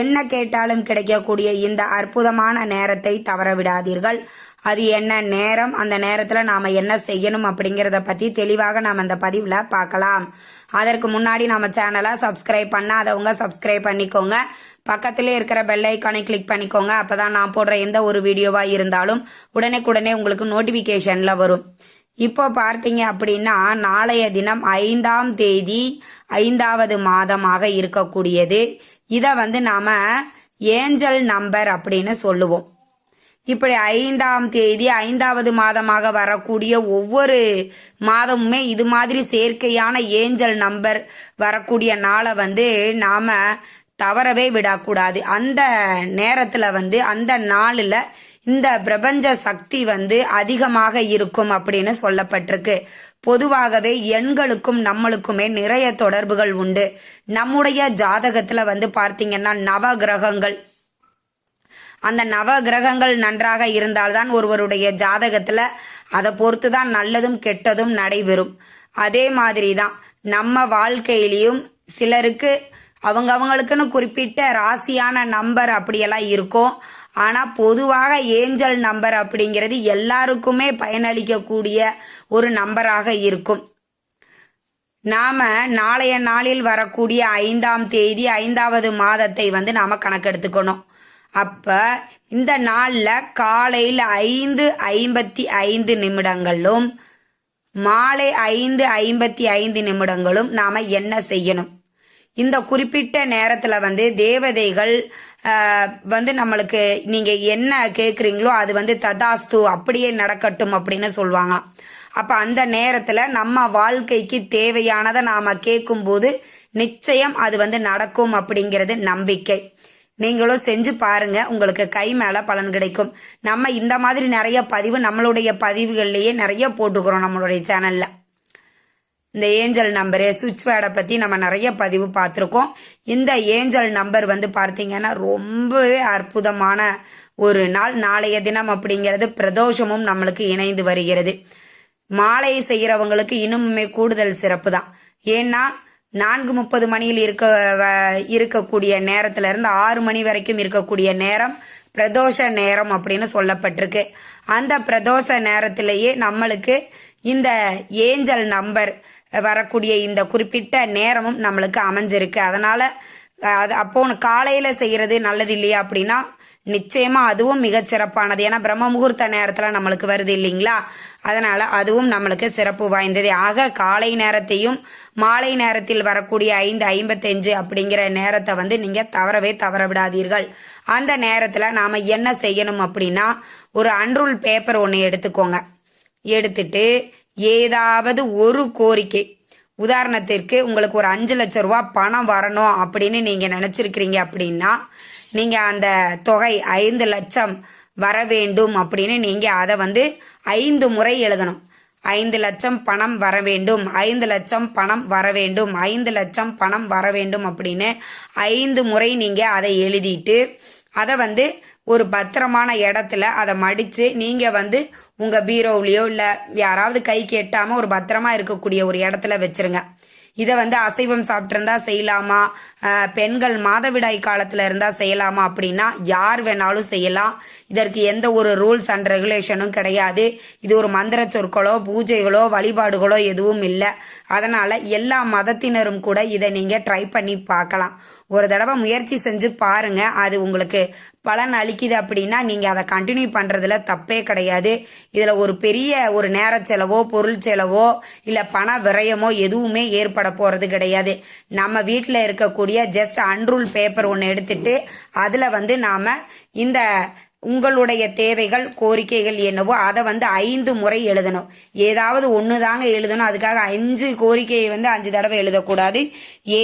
என்ன கேட்டாலும் கிடைக்கக்கூடிய இந்த அற்புதமான நேரத்தை தவற விடாதீர்கள் அது என்ன நேரம்? அந்த நேரத்துல நாம என்ன செய்யணும் அப்படிங்கறத பத்தி தெளிவாக நாம அந்த பதிவுல பார்க்கலாம். அதற்கு முன்னாடி நம்ம சேனலை சப்ஸ்கிரைப் பண்ணாதவங்க சப்ஸ்கிரைப் பண்ணிக்கோங்க. பக்கத்திலே இருக்கிற பெல் ஐக்கானை கிளிக் பண்ணிக்கோங்க. அப்பதான் நான் போடுற எந்த ஒரு வீடியோவா இருந்தாலும் உடனே உங்களுக்கு நோட்டிபிகேஷன்ல வரும். இப்போ பார்த்தீங்க அப்படின்னா நாளைய தினம் ஐந்தாம் தேதி ஐந்தாவது மாதமாக இருக்கக்கூடியது. இதை வந்து நாம ஏஞ்சல் நம்பர் அப்படின்னு சொல்லுவோம். இப்படி ஐந்தாம் தேதி ஐந்தாவது மாதமாக வரக்கூடிய ஒவ்வொரு மாதமுமே இது மாதிரி செயற்கையான ஏஞ்சல் நம்பர் வரக்கூடிய நாளை வந்து நாம தவறவே விடக்கூடாது. அந்த நேரத்தில் வந்து அந்த நாளில் இந்த பிரபஞ்ச சக்தி வந்து அதிகமாக இருக்கும் அப்படின்னு சொல்லப்பட்டிருக்கு. பொதுவாகவே எண்களுக்கும் நம்மளுக்குமே நிறைய தொடர்புகள் உண்டு. நம்முடைய ஜாதகத்துல வந்து பார்த்தீங்கன்னா நவ கிரகங்கள் அந்த நவ கிரகங்கள் நன்றாக இருந்தால்தான் ஒருவருடைய ஜாதகத்துல அதை பொறுத்து தான் நல்லதும் கெட்டதும் நடைபெறும். அதே மாதிரி தான் நம்ம வாழ்க்கையிலையும் சிலருக்கு அவங்க அவங்களுக்குன்னு குறிப்பிட்ட ராசியான நம்பர் அப்படியெல்லாம் இருக்கும். ஆனா பொதுவாக ஏஞ்சல் நம்பர் அப்படிங்கிறது எல்லாருக்குமே பயனளிக்கக்கூடிய ஒரு நம்பராக இருக்கும். நாம நாளைய நாளில் வரக்கூடிய ஐந்தாம் தேதி ஐந்தாவது மாதத்தை வந்து நாம கணக்கெடுத்துக்கணும். அப்ப இந்த நாளில் காலையில் ஐந்து ஐம்பத்தி ஐந்து நிமிடங்களும் மாலை ஐந்து ஐம்பத்தி ஐந்து நிமிடங்களும் நாம என்ன செய்யணும்? இந்த குறிப்பிட்ட நேரத்துல வந்து தேவதைகள் வந்து நம்மளுக்கு நீங்க என்ன கேக்குறீங்களோ அது வந்து ததாஸ்து அப்படியே நடக்கட்டும் அப்படின்னு சொல்லுவாங்க அப்ப அந்த நேரத்துல நம்ம வாழ்க்கைக்கு தேவையானதை நாம கேட்கும் போது நிச்சயம் அது வந்து நடக்கும் அப்படிங்கிறது நம்பிக்கை. நீங்களும் செஞ்சு பாருங்க உங்களுக்கு கை மேல பலன் கிடைக்கும். நம்ம இந்த மாதிரி நிறைய பதிவு நம்மளுடைய பதிவுகள்லயே நிறைய போட்டுக்கிறோம் நம்மளுடைய சேனல்ல. இந்த ஏஞ்சல் நம்பரு சுவிட்ச் பேடை பற்றி நம்ம நிறைய பதிவு பார்த்துருக்கோம். இந்த ஏஞ்சல் நம்பர் வந்து பார்த்தீங்கன்னா ரொம்பவே அற்புதமான ஒரு நாள். நாளைய தினம் அப்படிங்கிறது பிரதோஷமும் நம்மளுக்கு இணைந்து வருகிறது. மாலை செய்கிறவங்களுக்கு இன்னுமே கூடுதல் சிறப்பு தான். ஏன்னா நான்கு முப்பது மணியில் இருக்க இருக்கக்கூடிய நேரத்துல இருந்து ஆறு மணி வரைக்கும் இருக்கக்கூடிய நேரம் பிரதோஷ நேரம் அப்படின்னு சொல்லப்பட்டிருக்கு. அந்த பிரதோஷ நேரத்திலேயே நம்மளுக்கு இந்த ஏஞ்சல் நம்பர் வரக்கூடிய இந்த குறிப்பிட்ட நேரமும் நம்மளுக்கு அமைஞ்சிருக்கு. அதனால அது அப்போ காலையில் செய்கிறது நல்லது இல்லையா அப்படின்னா நிச்சயமாக அதுவும் மிக சிறப்பானது. ஏன்னா பிரம்ம முகூர்த்த நேரத்தில் நம்மளுக்கு வருது இல்லைங்களா? அதனால் அதுவும் நம்மளுக்கு சிறப்பு வாய்ந்தது. ஆக காலை நேரத்தையும் மாலை நேரத்தில் வரக்கூடிய ஐந்து ஐம்பத்தஞ்சு அப்படிங்கிற நேரத்தை வந்து நீங்கள் தவறவே தவற விடாதீர்கள் அந்த நேரத்தில் நாம் என்ன செய்யணும் அப்படின்னா ஒரு அன்ரூல் பேப்பர் ஒன்று எடுத்துக்கோங்க. எடுத்துட்டு ஏதாவது ஒரு கோரிக்கை. உதாரணத்திற்கு உங்களுக்கு ஒரு அஞ்சு லட்ச ரூபா பணம் வரணும் அப்படின்னு நீங்க நினைச்சிருக்கிறீங்க அப்படின்னா நீங்க அந்த தொகை ஐந்து லட்சம் வர வேண்டும் அப்படின்னு நீங்க அதை வந்து ஐந்து முறை எழுதணும். ஐந்து லட்சம் பணம் வர வேண்டும் ஐந்து லட்சம் பணம் வர வேண்டும் ஐந்து லட்சம் பணம் வர வேண்டும் அப்படின்னு ஐந்து முறை நீங்க அதை எழுதிட்டு அதை வந்து ஒரு பத்திரமான இடத்துல அதை மடித்து நீங்கள் வந்து உங்கள் பீரோவிலையோ இல்லை யாராவது கை எட்டாமல் ஒரு பத்திரமா இருக்கக்கூடிய ஒரு இடத்துல வச்சுருங்க. இதை வந்து அசைவம் சாப்பிட்ருந்தா செய்யலாமா? பெண்கள் மாதவிடாய் காலத்தில் இருந்தால் செய்யலாமா அப்படின்னா யார் வேணாலும் செய்யலாம். இதற்கு எந்த ஒரு ரூல்ஸ் அண்ட் ரெகுலேஷனும் கிடையாது. இது ஒரு மந்திர சொற்களோ பூஜைகளோ வழிபாடுகளோ எதுவும் இல்லை. அதனால் எல்லா மதத்தினரும் கூட இதை நீங்கள் ட்ரை பண்ணி பார்க்கலாம். ஒரு தடவை முயற்சி செஞ்சு பாருங்க. அது உங்களுக்கு பலன் அளிக்குது அப்படின்னா நீங்க அதை கண்டினியூ பண்றதுல தப்பே கிடையாது. இதுல ஒரு பெரிய ஒரு நேர செலவோ பொருள் செலவோ இல்ல பண விரயமோ எதுவுமே ஏற்பட போறது கிடையாது. நம்ம வீட்டில் இருக்கக்கூடிய ஜஸ்ட் அன்ரூல் பேப்பர் ஒன்று எடுத்துட்டு அதுல வந்து நாம இந்த உங்களுடைய தேவைகள் கோரிக்கைகள் என்னவோ அதை வந்து ஐந்து முறை எழுதணும். ஏதாவது ஒன்று தாங்க எழுதணும். அதுக்காக அஞ்சு கோரிக்கையை வந்து அஞ்சு தடவை எழுதக்கூடாது.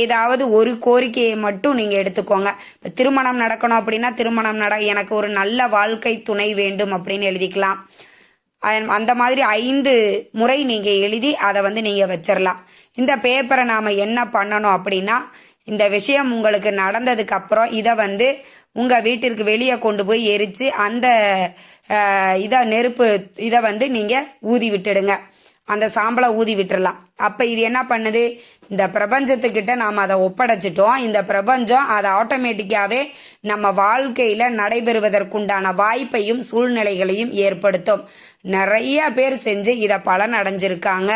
ஏதாவது ஒரு கோரிக்கையை மட்டும் நீங்கள் எடுத்துக்கோங்க. திருமணம் நடக்கணும் அப்படின்னா திருமணம் நட எனக்கு ஒரு நல்ல வாழ்க்கை துணை வேண்டும் அப்படின்னு எழுதிக்கலாம். அந்த மாதிரி ஐந்து முறை நீங்கள் எழுதி அதை வந்து நீங்கள் வச்சிடலாம் இந்த பேப்பரை நாம் என்ன பண்ணணும் அப்படின்னா இந்த விஷயம் உங்களுக்கு நடந்ததுக்கு அப்புறம் இதை வந்து உங்கள் வீட்டிற்கு வெளியே கொண்டு போய் எரித்து அந்த இதை நெருப்பு இதை வந்து நீங்கள் ஊதி விட்டுடுங்க. அந்த சாம்பலை ஊதி விட்டுடலாம் அப்போ இது என்ன பண்ணுது? இந்த பிரபஞ்சத்துக்கிட்ட நாம் அதை ஒப்படைச்சிட்டோம். இந்த பிரபஞ்சம் அதை ஆட்டோமேட்டிக்காகவே நம்ம வாழ்க்கையில் நடைபெறுவதற்குண்டான வாய்ப்பையும் சூழ்நிலைகளையும் ஏற்படுத்தும். நிறைய பேர் செஞ்சு இதை பலன் அடைஞ்சிருக்காங்க.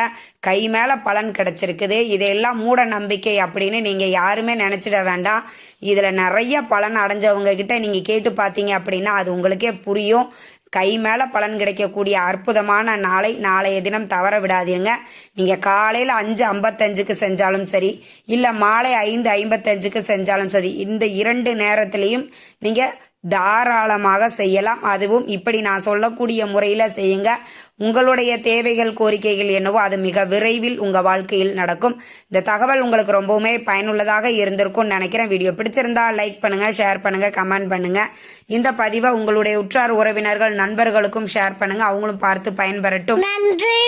கை மேலே பலன் கிடைச்சிருக்குது. இதையெல்லாம் மூட நம்பிக்கை அப்படின்னு நீங்கள் யாருமே நினச்சிட வேண்டாம். இதில் நிறைய பலன் அடைஞ்சவங்க கிட்ட நீங்கள் கேட்டு பார்த்தீங்க அப்படின்னா அது உங்களுக்கே புரியும். கை மேலே பலன் கிடைக்கக்கூடிய அற்புதமான நாளை நாளைய தினம் தவற விடாதீங்க. நீங்கள் காலையில் அஞ்சு ஐம்பத்தஞ்சுக்கு செஞ்சாலும் சரி இல்லை மாலை ஐந்து ஐம்பத்தஞ்சுக்கு செஞ்சாலும் சரி இந்த இரண்டு நேரத்திலையும் நீங்கள் தாராளமாக செய்யலாம். அதுவும் இப்படி நான் சொல்லக்கூடிய முறையில செய்யுங்க. உங்களுடைய தேவைகள் கோரிக்கைகள் என்னவோ அது மிக விரைவில் உங்க வாழ்க்கையில் நடக்கும். இந்த தகவல் உங்களுக்கு ரொம்பவுமே பயனுள்ளதாக இருந்திருக்கும்னு நினைக்கிறேன். வீடியோ பிடிச்சிருந்தா லைக் பண்ணுங்க ஷேர் பண்ணுங்க கமெண்ட் பண்ணுங்க. இந்த பதிவை உங்களுடைய உற்றார் உறவினர்கள் நண்பர்களுக்கும் ஷேர் பண்ணுங்க. அவங்களும் பார்த்து பயன்பெறட்டும். நன்றி